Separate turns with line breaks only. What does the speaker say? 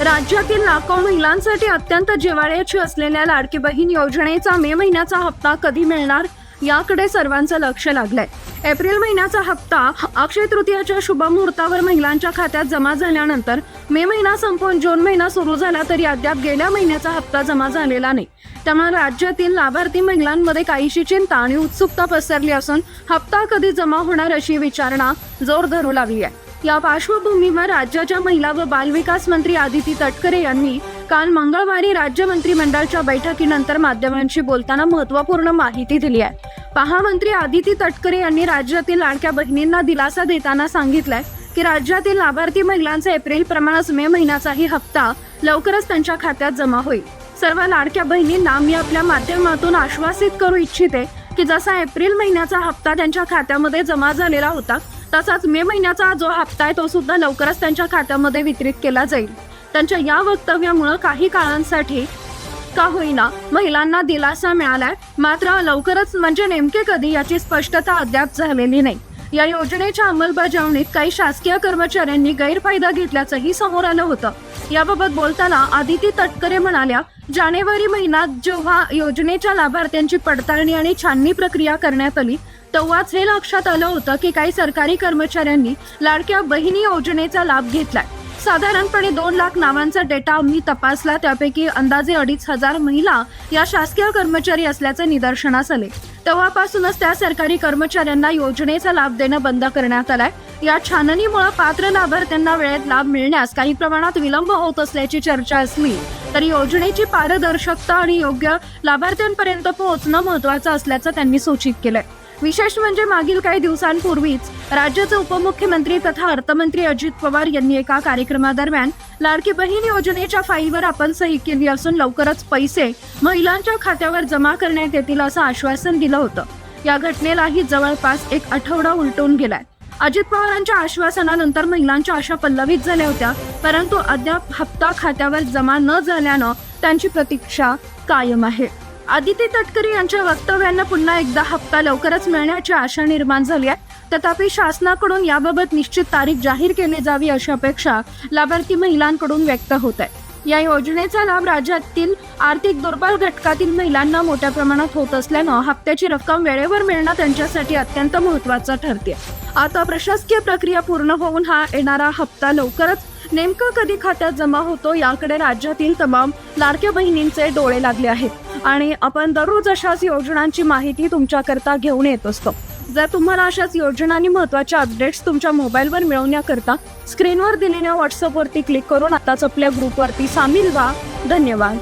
राज्यातील लाखो महिलांसाठी अत्यंत जिवाळ्याची असलेल्या लाडकी बहीण योजनेचा मे महिन्याचा हप्ता कधी मिळणार याकडे सर्वांचं लक्ष लागलंय. एप्रिल महिन्याचा हप्ता अक्षय तृतीयाच्या शुभ मुहूर्तावर महिलांच्या खात्यात जमा झाल्यानंतर मे महिना संपून जून महिना सुरू झाला तरी अद्याप गेल्या महिन्याचा हप्ता जमा झालेला नाही. त्यामुळे राज्यातील लाभार्थी महिलांमध्ये काहीशी चिंता आणि उत्सुकता पसरली असून हप्ता कधी जमा होणार अशी विचारणा जोर धरू लागली आहे. या पार्श्वभूमीवर राज्याच्या महिला व बालविकास मंत्री आदिती तटकरे यांनी काल मंगळवारी राज्य मंत्रिमंडळाच्या बैठकीनंतर माध्यमांशी बोलताना महत्त्वपूर्ण माहिती दिली आहे. पहा मंत्री आदिती तटकरे यांनी राज्यातील लाडक्या बहिणींना दिलासा देताना सांगितलंय की राज्यातील लाभार्थी महिलांचा एप्रिल प्रमाणेच मे महिन्याचाही हप्ता लवकरच त्यांच्या खात्यात जमा होईल. सर्व लाडक्या बहिणींना मी आपल्या माध्यमातून आश्वासित करू इच्छिते की जसा एप्रिल महिन्याचा हप्ता त्यांच्या खात्यामध्ये जमा झालेला होता तसाच मे महिन्याचा जो हप्ता आहे तो सुद्धा लवकरच त्यांच्या खात्यामध्ये वितरित केला जाईल. त्यांच्या या वक्तव्यामुळं काही काळांसाठी का होईना महिलांना दिलासा मिळालाय. मात्र लवकरच म्हणजे नेमके कधी याची स्पष्टता अद्याप झालेली नाही. या योजनेच्या अंमलबजावणीत काही शासकीय कर्मचाऱ्यांनी गैरफायदा घेतल्याचंही समोर आलं होतं. याबाबत बोलताना आदिती तटकरे म्हणाल्या जानेवारी महिन्यात जेव्हा योजनेच्या लाभार्थ्यांची पडताळणी आणि छाननी प्रक्रिया करण्यात आली तेव्हाच हे लक्षात आलं होतं की काही सरकारी कर्मचाऱ्यांनी लाडक्या बहिणी योजनेचा लाभ घेतलाय. साधारणपणे दोन लाख नावांचा डेटा आम्ही तपासला त्यापैकी अंदाजे अडीच हजार महिला या शासकीय कर्मचारी असल्याचे निदर्शनास आले. तेव्हापासूनच त्या सरकारी कर्मचाऱ्यांना योजनेचा लाभ देणं बंद करण्यात आलाय. या छाननीमुळे पात्र लाभार्थ्यांना वेळेत लाभ मिळण्यास काही प्रमाणात विलंब होत असल्याची चर्चा असली तरी योजनेची पारदर्शकता आणि योग्य लाभार्थ्यांपर्यंत पोहोचणं महत्वाचं असल्याचं त्यांनी सूचित केलंय. विशेष म्हणजे मागील काही दिवसांपूर्वीच राज्याचे उपमुख्यमंत्री तथा अर्थमंत्री अजित पवार यांनी एका कार्यक्रमादरम्यान लाडकी बहीण योजनेच्या फाईलवर आपण सही केली असून लवकरच पैसे महिलांच्या खात्यावर जमा करण्यात येतील असं आश्वासन दिलं होतं. या घटनेलाही जवळपास एक आठवडा उलटून गेलाय. अजित पवारांच्या आश्वासनानंतर महिलांच्या आशा पल्लवित झाल्या होत्या परंतु अद्याप हप्ता खात्यावर जमा न झाल्यानं त्यांची प्रतीक्षा कायम आहे. आदिती तटकरे यांच्या वक्तव्यांना पुन्हा एकदा हप्ता लवकरच मिळण्याची आशा निर्माण झाली आहे. तथापि शासनाकडून याबाबत निश्चित तारीख जाहीर केली जावी अशी अपेक्षा लाभार्थी महिलांकडून व्यक्त होत आहे. या योजनेचा लाभ राज्यातील आर्थिक दुर्बल घटकातील महिलांना मोठ्या प्रमाणात होत असल्यानं हप्त्याची रक्कम वेळेवर मिळणं त्यांच्यासाठी अत्यंत महत्वाचं ठरते. आता प्रशासकीय प्रक्रिया पूर्ण होऊन हा येणारा हप्ता लवकरच नेमकं कधी खात्यात जमा होतो याकडे राज्यातील तमाम लाडक्या बहिणींचे डोळे लागले आहेत. आणि आपण दररोज अशाच योजनांची माहिती तुमच्याकरता घेऊन येत असतो. जर तुम्हाला अशाच योजना आणि महत्त्वाच्या अपडेट्स तुमच्या मोबाईलवर मिळवण्याकरता स्क्रीनवर दिलेल्या व्हॉट्सअपवरती क्लिक करून आताच आपल्या ग्रुपवरती सामील व्हा. धन्यवाद.